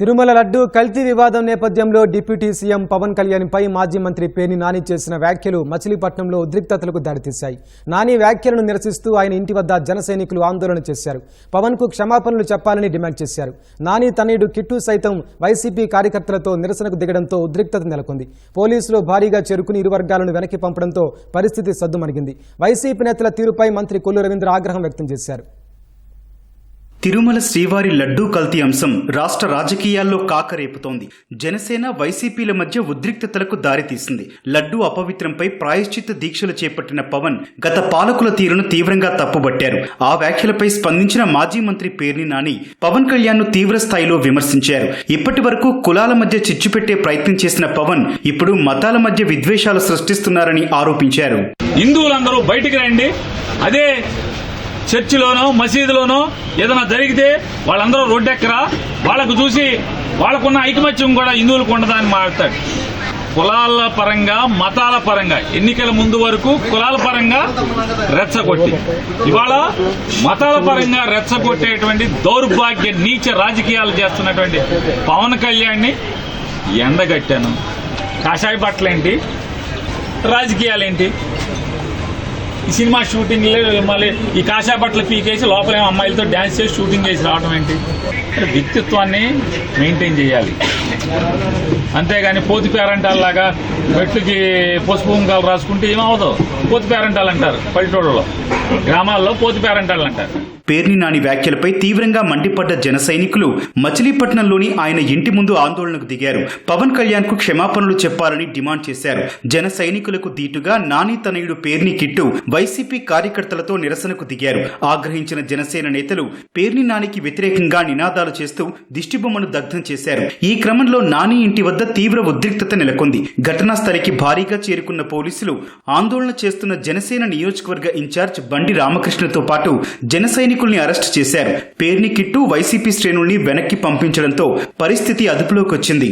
తిరుమల లడ్డు కల్తీ వివాదం నేపథ్యంలో డిప్యూటీ సీఎం పవన్ కళ్యాణ్పై మాజీ మంత్రి పేర్ని నాని చేసిన వ్యాఖ్యలు మచిలీపట్నంలో ఉద్రిక్తతలకు దారితీశాయి. నాని వ్యాఖ్యలను నిరసిస్తూ ఆయన ఇంటి వద్ద జనసైనికులు ఆందోళన చేశారు. పవన్కు క్షమాపణలు చెప్పాలని డిమాండ్ చేశారు. నాని తనయుడు కిట్టు సైతం వైసీపీ కార్యకర్తలతో నిరసనకు దిగడంతో ఉద్రిక్తత నెలకొంది. పోలీసులు భారీగా చేరుకుని ఇరు వర్గాలను వెనక్కి పంపడంతో పరిస్థితి సద్దుమణిగింది. వైసీపీ నేతల తీరుపై మంత్రి కొల్లు రవీంద్ర ఆగ్రహం వ్యక్తం చేశారు. తిరుమల శ్రీవారి లడ్డూ కల్తీ అంశం రాష్ట్ర రాజకీయాల్లో కాకరేపుతోంది. జనసేన వైసీపీల మధ్య ఉద్రిక్తతలకు దారితీసింది. లడ్డూ అపవిత్రంపై ప్రాయశ్చిత్త దీక్షలు చేపట్టిన పవన్ గత పాలకుల తీరును తీవ్రంగా తప్పుబట్టారు. ఆ వ్యాఖ్యలపై స్పందించిన మాజీ మంత్రి పేర్ని నాని పవన్ కళ్యాణ్ను తీవ్ర స్థాయిలో విమర్శించారు. ఇప్పటి వరకు కులాల మధ్య చిచ్చు పెట్టే ప్రయత్నం చేసిన పవన్ ఇప్పుడు మతాల మధ్య విద్వేషాలు సృష్టిస్తున్నారని ఆరోపించారు. హిందువులందరూ బయటికి రండి. అదే చర్చిలోనో మసీదులోనో ఏదైనా జరిగితే వాళ్ళందరూ రోడ్డెక్కరా? వాళ్ళకు చూసి వాళ్ళకున్న ఐకమత్యం కూడా హిందువులకు ఉండదని మాట్లాడతాడు కులాల పరంగా మతాల పరంగా ఎన్నికల ముందు వరకు కులాల పరంగా రెచ్చగొట్టి ఇవాళ మతాల పరంగా రెచ్చగొట్టేటువంటి దౌర్భాగ్య నీచ రాజకీయాలు చేస్తున్నటువంటి పవన్ కళ్యాణ్ని ఎండగట్టాను. కాషాయ బట్టలేంటి? రాజకీయాలేంటి? ఈ సినిమా షూటింగ్ మళ్ళీ ఈ కాషాబట్టలు పీకేసి లోపలేమో అమ్మాయిలతో డ్యాన్స్ చేసి షూటింగ్ చేసి రావడం ఏంటి? వ్యక్తిత్వాన్ని మెయింటైన్ చేయాలి. అంతేగాని పోతి పేరంటాల్లాగా మెట్లుకి పసుపు ఉంకాలు రాసుకుంటే ఏమవదు పోతి పేరంటాలు అంటారు పల్లెటూళ్ళలో గ్రామాల్లో పోతి పేరంటాలు అంటారు పేర్ని నాని వ్యాఖ్యలపై తీవ్రంగా మండిపడ్డ జన సైనికులు మచిలీపట్నంలోని ఆయన ఇంటి ముందు ఆందోళనకు దిగారు. పవన్ కళ్యాణ్కు క్షమాపణలు చెప్పాలని డిమాండ్ చేశారు. జన సైనికులకు దీటుగా నాని తనయుడు పేర్ని కిట్టు వైసీపీ కార్యకర్తలతో నిరసనకు దిగారు. ఆగ్రహించిన జనసేన నేతలు పేర్ని నానికి వ్యతిరేకంగా నినాదాలు చేస్తూ దిష్టిబొమ్మను దగ్ధం చేశారు. ఈ క్రమంలో నాని ఇంటి వద్ద తీవ్ర ఉద్రిక్తత నెలకొంది. ఘటనా స్థలికి భారీగా చేరుకున్న పోలీసులు ఆందోళన చేస్తున్న జనసేన నియోజకవర్గ ఇన్ఛార్జ్ బండి రామకృష్ణతో పాటు జన సైనికుల్ని అరెస్ట్ చేశారు. పేర్ని కిట్టు వైసీపీ శ్రేణుల్ని వెనక్కి పంపించడంతో పరిస్థితి అదుపులోకి వచ్చింది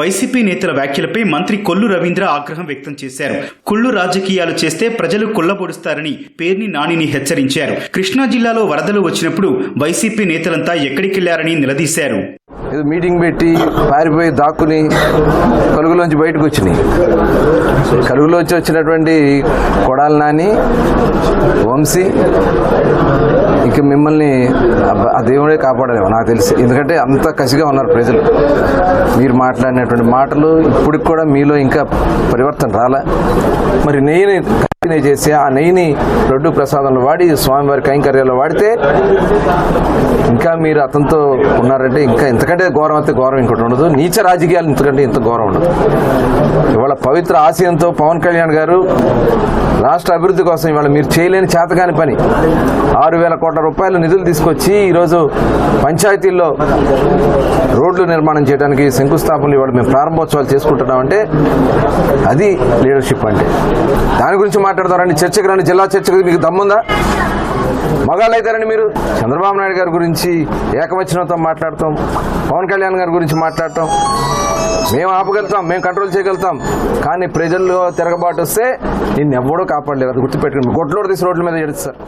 వైసీపీ నేతల వ్యాఖ్యలపై మంత్రి కొల్లు రవీంద్ర ఆగ్రహం వ్యక్తం చేశారు. కుళ్ళు రాజకీయాలు చేస్తే ప్రజలు కుళ్ళబొడుస్తారని పేర్ని నానిని హెచ్చరించారు. కృష్ణా జిల్లాలో వరదలు వచ్చినప్పుడు వైసీపీ నేతలంతా ఎక్కడికెళ్ళారని నిలదీశారు. ఏదో మీటింగ్ పెట్టి పారిపోయి దాక్కుని కలుగులోంచి బయటకు వచ్చినాయి. కలుగులోంచి వచ్చినటువంటి కొడాలి నాని వంశీ ఇక మిమ్మల్ని ఆ- దేవుడే కాపాడలేము నాకు తెలిసి. ఎందుకంటే అంత కసిగా ఉన్నారు ప్రజలు. మీరు మాట్లాడినటువంటి మాటలు ఇప్పటికి కూడా మీలో ఇంకా పరివర్తన రాలే. మరి నెయ్యిని చేసి ఆ నెయ్యిని లడ్డు ప్రసాదంలో వాడి స్వామివారి కైంకర్యాలు వాడితే ఇంకా మీరు అతనితో ఉన్నారంటే ఇంకా ఇంతకంటే ఘోరం అయితే గౌరవం ఇంకోటి ఉండదు. నీచ రాజకీయాలు ఇంతకంటే ఇంత ఘోరం ఉండదు. ఇవాళ పవిత్ర ఆశయంతో పవన్ కళ్యాణ్ గారు రాష్ట్ర అభివృద్ధి కోసం ఇవాళ మీరు చేయలేని చేతకాని పని. ఆరు వేల కోట్ల రూపాయల నిధులు తీసుకొచ్చి ఈరోజు పంచాయతీల్లో రోడ్లు నిర్మాణం చేయడానికి శంకుస్థాపనలు ఇవాళ మేము ప్రారంభోత్సవాలు చేసుకుంటున్నామంటే అది లీడర్షిప్ అంటే. దాని గురించి మాట్లాడతారండి చర్చకు రండి జిల్లా చర్చకు మీకు దమ్ముందా? మగాళ్ళైతారని అయితారండి మీరు? చంద్రబాబు నాయుడు గారి గురించి ఏకవచనంతో మాట్లాడతాం. పవన్ కళ్యాణ్ గారి గురించి మాట్లాడటం మేము ఆపగలుగుతాం మేము కంట్రోల్ చేయగలుగుతాం. కానీ ప్రజల్లో తిరగబాటు వస్తే నిన్ను ఎవడో కాపాడలేరు. అది గుర్తుపెట్టుకుని గొడ్లోడు తీసి రోడ్ల మీద ఎడుస్తారు